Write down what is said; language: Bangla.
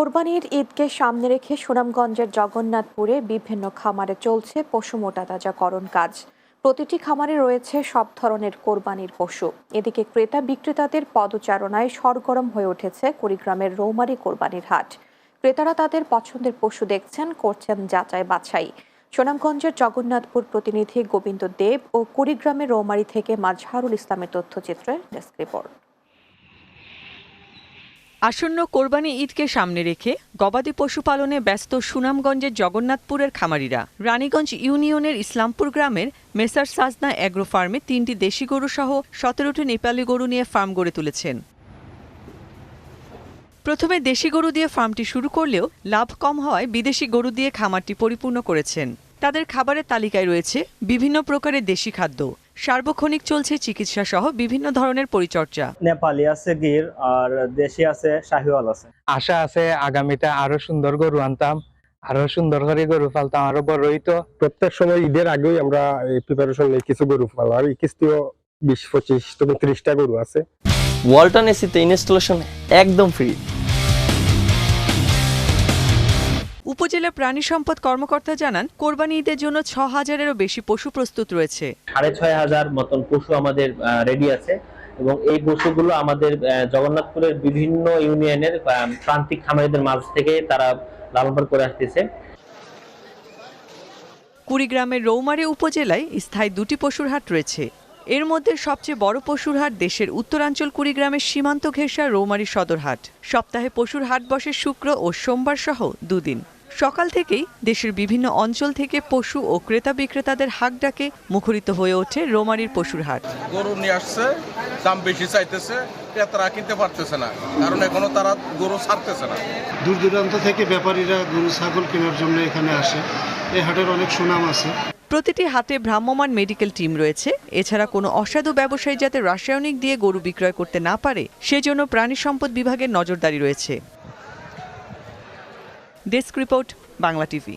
কোরবানির ঈদকে সামনে রেখে সুনামগঞ্জের জগন্নাথপুরে বিভিন্ন খামারে চলছে পশু মোটাতাজাকরণ কাজ। প্রতিটি খামারে রয়েছে সব ধরনের কোরবানির পশু। এদিকে ক্রেতা বিক্রেতাদের পদচারণায় সরগরম হয়ে উঠেছে কুড়িগ্রামের রৌমারি কোরবানির হাট। ক্রেতারা তাদের পছন্দের পশু দেখছেন, করছেন যাচাই বাছাই। সুনামগঞ্জের জগন্নাথপুর প্রতিনিধি গোবিন্দ দেব ও কুড়িগ্রামের রৌমারী থেকে মাঝহারুল ইসলামের তথ্যচিত্রের ডেস্ক রিপোর্ট। আসন্ন কোরবানি ঈদকে সামনে রেখে গবাদি পশুপালনে ব্যস্ত সুনামগঞ্জের জগন্নাথপুরের খামারিরা রানীগঞ্জ ইউনিয়নের ইসলামপুর গ্রামের মেসার সাজনা অ্যাগ্রো ফার্মে তিনটি দেশি গরু সহ সতেরোটি নেপালি গরু নিয়ে ফার্ম গড়ে তুলেছেন। প্রথমে দেশি গরু দিয়ে ফার্মটি শুরু করলেও লাভ কম হওয়ায় বিদেশি গরু দিয়ে খামারটি পরিপূর্ণ করেছেন। তাদের খাবারের তালিকায় রয়েছে বিভিন্ন প্রকারের দেশি খাদ্য। সার্বক্ষণিক চলছে চিকিৎসা সহ বিভিন্ন ধরনের পরিচর্যা। নেপালি আছে গির আর দেশি আছে শাহিওয়াল আছে। আশা আছে আগামীতে আরও সুন্দর গরু আনতাম আরও সুন্দর করে গরু পালতাম আরও বড় হইতো। প্রত্যেক সময় ঈদের আগেই আমরা প্রিপারেশন নিই কিছু গরু পালা আর কিস্তিও বিশ পঁচিশ তুমি ত্রিশটা গরু আছে। ওয়ালটন এসিতে ইনস্টলেশন একদম ফ্রি উপজেলা প্রাণী সম্পদ কর্মকর্তা জানান কোরবানি ঈদের জন্য ছ হাজারেরও বেশি পশু প্রস্তুত রয়েছে। সাড়ে ছয় হাজার মতন পশু আমাদের রেডি আছে এবং এই পশুগুলো আমাদের জগন্নাথপুরের বিভিন্ন ইউনিয়নের প্রান্তিক খামারিদের মাঝ থেকে তারা লালন করে আসতেছে। কুড়িগ্রামের রৌমারী উপজেলায় স্থায়ী দুটি পশুর হাট রয়েছে। এর মধ্যে সবচেয়ে বড় পশুর হাট দেশের উত্তরাঞ্চল কুড়িগ্রামের সীমান্ত ঘেঁষা রৌমারী সদর হাট। সপ্তাহে পশুর হাট বসে শুক্র ও সোমবার সহ দুদিন। সকাল থেকেই দেশের বিভিন্ন অঞ্চল থেকে পশু ও ক্রেতা বিক্রেতাদের হাক ডাকে মুখরিত হয়ে ওঠে রৌমারীর পশুর হাট। গরু নিয়ে আসছে দাম বেশি চাইতেছে ক্রেতারা কিনতে পারতেছে না। কারণ এখনও তারা গরু ছাড়তেছে না। দূর দূরান্ত থেকে ব্যাপারীরা গরু ছাগল কেনার জন্য এখানে আসে। এই হাটের অনেক সুনাম আছে। প্রতিটি হাতে ভ্রাম্যমান মেডিকেল টিম রয়েছে। এছাড়া কোনো অসাধু ব্যবসায়ী যাতে রাসায়নিক দিয়ে গরু বিক্রয় করতে না পারে সেজন্য প্রাণী সম্পদ বিভাগের নজরদারি রয়েছে। Desk report Bangla TV